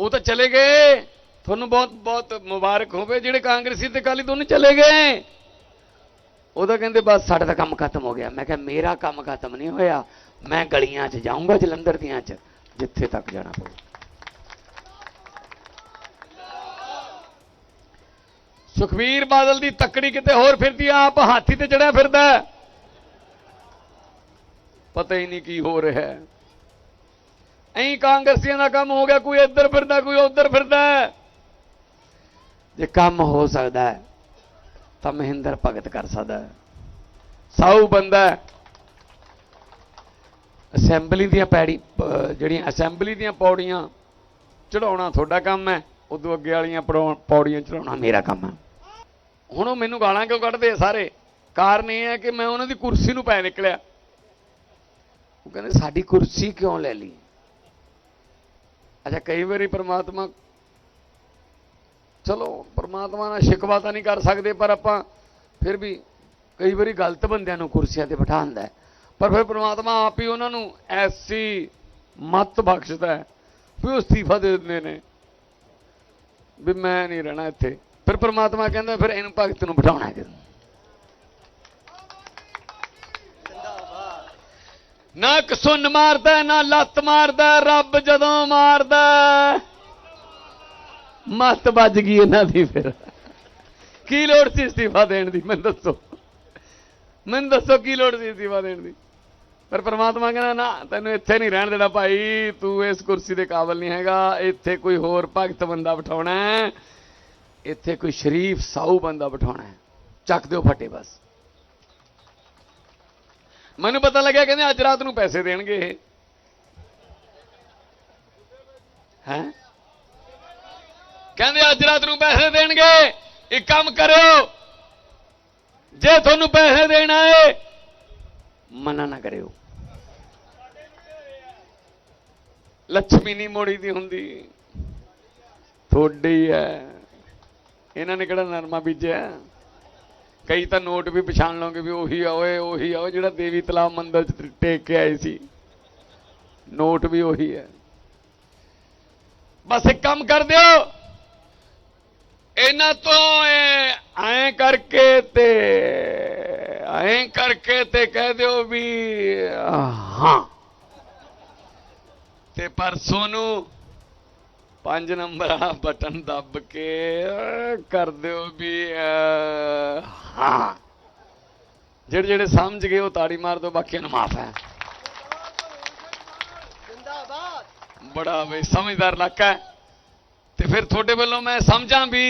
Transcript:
ਉਹ ਤਾਂ ਚਲੇ ਗਏ। ਤੁਹਾਨੂੰ ਬਹੁਤ ਬਹੁਤ ਮੁਬਾਰਕ ਹੋਵੇ ਜਿਹੜੇ ਕਾਂਗਰਸੀ ਤੇ ਕਾਲੀ ਦੋਨੇ ਚਲੇ ਗਏ। ਉਹ ਤਾਂ ਕਹਿੰਦੇ ਬਸ ਸਾਡਾ ਤਾਂ ਕੰਮ ਖਤਮ ਹੋ ਗਿਆ। ਮੈਂ ਕਿਹਾ ਮੇਰਾ ਕੰਮ ਖਤਮ ਨਹੀਂ ਹੋਇਆ। ਮੈਂ ਗਲੀਆਂ 'ਚ ਜਾਊਂਗਾ ਜਲੰਧਰ ਦੀਆਂ 'ਚ, ਜਿੱਥੇ ਤੱਕ ਜਾਣਾ ਪਊ। ਸੁਖਵੀਰ ਬਾਦਲ ਦੀ ਤੱਕੜੀ ਕਿਤੇ ਹੋਰ ਫਿਰਦੀ ਆ, ਆਪ ਹਾਥੀ ਤੇ ਚੜਿਆ ਫਿਰਦਾ। ਪਤਾ ਹੀ ਨਹੀਂ ਕੀ ਹੋ ਰਿਹਾ। ਹੈ ਐਂ ਕਾਂਗਰਸੀਆਂ ਦਾ ਕੰਮ ਹੋ ਗਿਆ ਕੋਈ ਇੱਧਰ ਫਿਰਦਾ ਕੋਈ ਉੱਧਰ ਫਿਰਦਾ। ਜੇ ਕੰਮ ਹੋ ਸਕਦਾ ਹੈ, ਤਾਂ ਮਹਿੰਦਰ ਭਗਤ ਕਰ ਸਕਦਾ ਹੈ। ਸਾਊ ਬੰਦਾ ਅਸੈਂਬਲੀ ਦੀਆਂ ਪੈੜੀ ਜਿਹੜੀਆਂ ਅਸੈਂਬਲੀ ਦੀਆਂ ਪੌੜੀਆਂ ਚੜਾਉਣਾ ਤੁਹਾਡਾ ਕੰਮ ਹੈ ਉਦੋਂ ਅੱਗੇ ਵਾਲੀਆਂ ਪੜਾਉ- ਪੌੜੀਆਂ ਚੜਾਉਣਾ ਮੇਰਾ ਕੰਮ ਹੈ। ਹੁਣ ਉਹ ਮੈਨੂੰ ਗਾਲਾਂ ਕਿਉਂ ਕੱਢਦੇ ਆ ਸਾਰੇ? ਕਾਰਨ ਇਹ ਹੈ ਕਿ ਮੈਂ ਉਹਨਾਂ ਦੀ ਕੁਰਸੀ ਨੂੰ ਪੈ ਨਿਕਲਿਆ। ਉਹ ਕਹਿੰਦੇ ਸਾਡੀ ਕੁਰਸੀ ਕਿਉਂ ਲੈ ਲਈ? ਅੱਛਾ, ਕਈ ਵਾਰੀ ਪ੍ਰਮਾਤਮਾ ਚਲੋ, ਪ੍ਰਮਾਤਮਾ ਨਾਲ ਸ਼ਿਕਵਾ ਤਾਂ ਨਹੀਂ ਕਰ ਸਕਦੇ, ਪਰ ਆਪਾਂ ਫਿਰ ਵੀ ਕਈ ਵਾਰੀ ਗਲਤ ਬੰਦਿਆਂ ਨੂੰ ਕੁਰਸੀਆਂ ਤੇ ਬਿਠਾਉਂਦਾ ਹੈ। ਪਰ ਫਿਰ ਪ੍ਰਮਾਤਮਾ ਆਪ ਹੀ ਉਹਨਾਂ ਨੂੰ ਐਸੀ ਮਤ ਬਖਸ਼ਦਾ ਹੈ ਵੀ ਉਹ ਅਸਤੀਫਾ ਦੇ ਦਿੰਦੇ ਨੇ ਵੀ ਮੈਂ ਨਹੀਂ ਰਹਿਣਾ ਇੱਥੇ। ਫਿਰ ਪ੍ਰਮਾਤਮਾ ਕਹਿੰਦਾ, ਫਿਰ ਇਹਨੂੰ ਭਗਤ ਨੂੰ ਬਿਠਾਉਣਾ ਕਿ ਨਾ ਕਸੁੰਨ ਮਾਰਦਾ, ਨਾ ਲੱਤ ਮਾਰਦਾ, ਰੱਬ ਜਦੋਂ ਮਾਰਦਾ। ਮੱਤ ਵੱਜ ਗਈ ਇਹਨਾਂ ਦੀ ਫਿਰ। ਕੀ ਲੋੜ ਸੀ ਅਸਤੀਫਾ ਦੇਣ ਦੀ, ਮੈਨੂੰ ਦੱਸੋ। ਮੈਨੂੰ ਦੱਸੋ ਕੀ ਲੋੜ ਸੀ ਅਸਤੀਫਾ ਦੇਣ ਦੀ। ਪਰ ਪ੍ਰਮਾਤਮਾ ਕਹਿੰਦਾ, ਨਾ, ਤੈਨੂੰ ਇੱਥੇ ਨਹੀਂ ਰਹਿਣ ਦੇਣਾ ਭਾਈ। ਤੂੰ ਇਸ ਕੁਰਸੀ ਦੇ ਕਾਬਲ ਨਹੀਂ ਹੈਗਾ। ਇੱਥੇ ਕੋਈ ਹੋਰ ਭਗਤ ਬੰਦਾ ਬਿਠਾਉਣਾ ਹੈ। ਇੱਥੇ ਕੋਈ ਸ਼ਰੀਫ ਸਾਊ ਬੰਦਾ ਬਿਠਾਉਣਾ ਹੈ। ਚੱਕ ਦਿਓ ਫੱਟੇ ਬਸ। ਮੈਨੂੰ ਪਤਾ ਲੱਗਿਆ ਕਹਿੰਦੇ ਅੱਜ ਰਾਤ ਨੂੰ ਪੈਸੇ ਦੇਣਗੇ ਇਹ। ਹੈ? ਕਹਿੰਦੇ ਅੱਜ ਰਾਤ ਨੂੰ ਪੈਸੇ ਦੇਣਗੇ। ਇੱਕ ਕੰਮ ਕਰਿਓ। ਜੇ ਤੁਹਾਨੂੰ ਪੈਸੇ ਦੇਣਾ ਏ ਮਨਾ ਨਾ ਕਰਿਓ। ਲక్ష్ਮੀ ਨਹੀਂ ਮੋੜੀ ਦੀ ਹੁੰਦੀ। ਥੋੜੀ ਹੈ ਇਹਨਾਂ ਨੇ ਕਿਹੜਾ ਨਰਮਾ ਬੀਜਿਆ? ਕਈ ਤਾਂ ਨੋਟ ਵੀ ਪਛਾਣ ਲਓਗੇ ਵੀ ਉਹੀ ਆ, ਓਏ ਉਹੀ ਆ ਜਿਹੜਾ ਦੇਵੀ ਤਲਾਬ ਮੰਦਰ ਚ ਟੇਕ ਕੇ ਆਏ ਸੀ। ਨੋਟ ਵੀ ਉਹੀ ਹੈ। ਬਸ ਇੱਕ ਕੰਮ ਕਰ ਦਿਓ। ਇਹਨਾਂ ਤੋਂ ਐ ਕਰਕੇ ਤੇ, ਐ ਕਰਕੇ ਤੇ ਕਹਿ ਦਿਓ ਵੀ, ਹਾਂ। ਤੇ ਪਰਸੋਂ ਨੂੰ ਪੰਜ ਨੰਬਰ ਆ ਬਟਨ ਦੱਬ ਕੇ ਕਰ ਦਿਓ ਵੀ ਹਾਂ। ਜਿਹੜੇ ਜਿਹੜੇ ਸਮਝ ਗਏ ਉਹ ਤਾੜੀ ਮਾਰ ਦਿਓ ਬਾਕੀਆਂ ਨੂੰ ਮਾਫ ਹੈ। ਬੜਾ ਵੇ ਸਮਝਦਾਰ ਇਲਾਕਾ ਤੇ ਫਿਰ ਤੁਹਾਡੇ ਵੱਲੋਂ ਮੈਂ ਸਮਝਾਂ ਵੀ